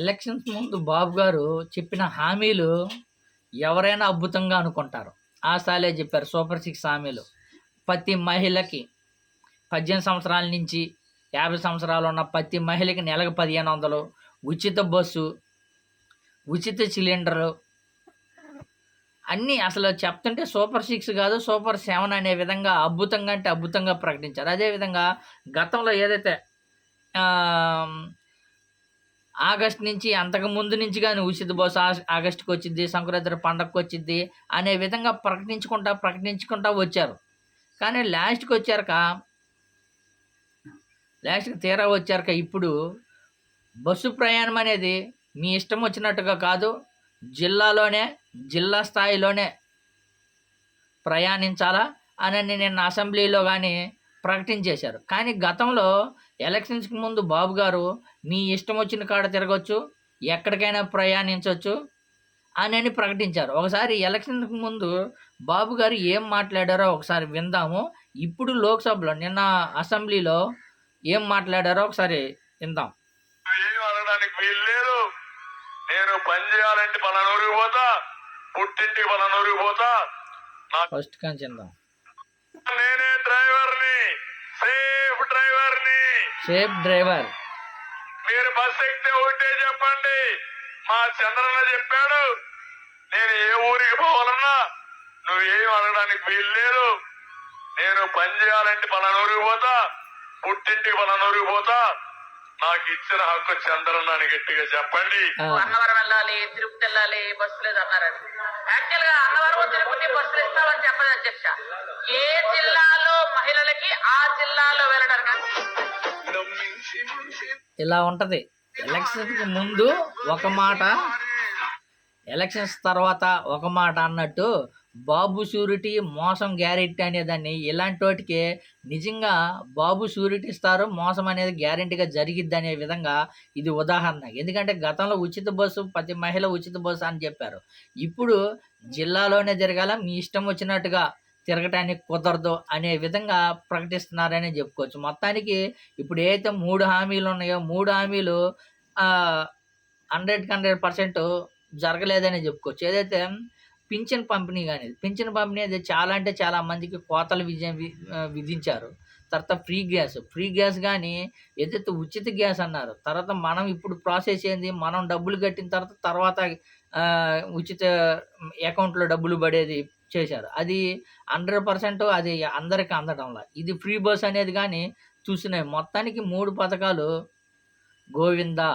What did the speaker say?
Elections ముందు బాబు గారు చెప్పిన హామీలు ఎవరైనా అద్భుతంగా అనుకుంటారు. ఆ స్థాయిలో చెప్పారు సూపర్ సిక్స్ హామీలు. ప్రతి మహిళకి పద్దెనిమిది సంవత్సరాల నుంచి యాభై సంవత్సరాలు ఉన్న ప్రతి మహిళకి నెలకు పదిహేను వందలు ఉచిత బస్సు ఉచిత సిలిండరు. అన్నీ అసలు చెప్తుంటే సూపర్ సిక్స్ కాదు సూపర్ సెవెన్ అనే విధంగా అద్భుతంగా అంటే అద్భుతంగా ప్రకటించారు. అదేవిధంగా గతంలో ఏదైతే ఆగస్ట్ నుంచి అంతకు ముందు నుంచి కానీ ఉచిత బస్సు ఆగస్టుకి వచ్చింది సంక్రాంతి పండగకు వచ్చింది అనే విధంగా ప్రకటించుకుంటా ప్రకటించుకుంటా వచ్చారు. కానీ లాస్ట్కి వచ్చారక లాస్ట్కి తీరా వచ్చారక ఇప్పుడు బస్సు ప్రయాణం అనేది మీ ఇష్టం వచ్చినట్టుగా కాదు జిల్లాలోనే జిల్లా స్థాయిలోనే ప్రయాణించాలా? అని నిన్న అసెంబ్లీలో కానీ ప్రకటించేశారు. కానీ గతంలో ఎలక్షన్స్కి ముందు బాబు గారు మీ ఇష్టం వచ్చిన కాడ తిరగచ్చు ఎక్కడికైనా ప్రయాణించవచ్చు అని అని ప్రకటించారు. ఒకసారి ఎలక్షన్కి ముందు బాబు గారు ఏం మాట్లాడారో ఒకసారి విందాము. ఇప్పుడు లోక్సభలో నిన్న అసెంబ్లీలో ఏం మాట్లాడారో ఒకసారి విందాం. నేను పని చేయాలంటే పలానూరుకి పోతా పుట్టింటికి పలానూరుకి పోతా. ఫస్ట్ కానీ విందాం. నేనే డ్రైవర్ని సేఫ్ డ్రైవర్ని. సేఫ్ డ్రైవర్ మీరు బస్ ఎక్కితే ఉంటే చెప్పండి. మా చంద్రన్న చెప్పాడు నేను ఏ ఊరికి పోవాలన్నా నువ్వేం అడగడానికి వీలు లేదు. నేను పని చేయాలంటే పలానూరుకి పోతా పుట్టింటికి పలానూరుకి పోతా. నాకు ఇచ్చిన హక్కు చంద్రన్న అని గట్టిగా చెప్పండి. అన్నవరం వెళ్ళాలి తిరుపతి వెళ్ళాలి బస్సు లేదు అన్నారండి. యాక్చువల్గా అన్నవరం తిరుపతి బస్సులు ఇస్తామని చెప్పదు అధ్యక్ష. ఏ జిల్లాలో మహిళలకి ఆ జిల్లాలో ఇలా ఉంటుంది. ఎలక్షన్కి ముందు ఒక మాట ఎలక్షన్స్ తర్వాత ఒక మాట అన్నట్టు బాబు షూరిటీ మోసం గ్యారెంటీ అనేదాన్ని. ఇలాంటి వాటికి నిజంగా బాబు షూరిటీ ఇస్తారు మోసం అనేది గ్యారెంటీగా జరిగిద్ది అనే విధంగా ఇది ఉదాహరణ. ఎందుకంటే గతంలో ఉచిత బస్సు ప్రతి మహిళ ఉచిత బస్సు అని చెప్పారు. ఇప్పుడు జిల్లాలోనే జరగాల మీ ఇష్టం వచ్చినట్టుగా తిరగటానికి కుదరదు అనే విధంగా ప్రకటిస్తున్నారని చెప్పుకోవచ్చు. మొత్తానికి ఇప్పుడు ఏదైతే మూడు హామీలు ఉన్నాయో మూడు హామీలు హండ్రెడ్కి హండ్రెడ్ పర్సెంట్ జరగలేదని చెప్పుకోవచ్చు. ఏదైతే పింఛన్ పంపిణీ కానీ పింఛన్ పంపిణీ అది చాలా అంటే చాలా మందికి కోతలు విజయం విధించారు. తర్వాత ఫ్రీ గ్యాస్. ఫ్రీ గ్యాస్ కానీ ఏదైతే ఉచిత గ్యాస్ అన్నారు తర్వాత మనం ఇప్పుడు ప్రాసెస్ ఏంది? మనం డబ్బులు కట్టిన తర్వాత తర్వాత ఉచిత అకౌంట్లో డబ్బులు పడేది చేశారు. అది హండ్రెడ్ పర్సెంట్ అది అందరికి అందడంలా ఇది ఫ్రీ బస్ అనేది కానీ చూసినాయి మొత్తానికి మూడు పథకాలు గోవిందా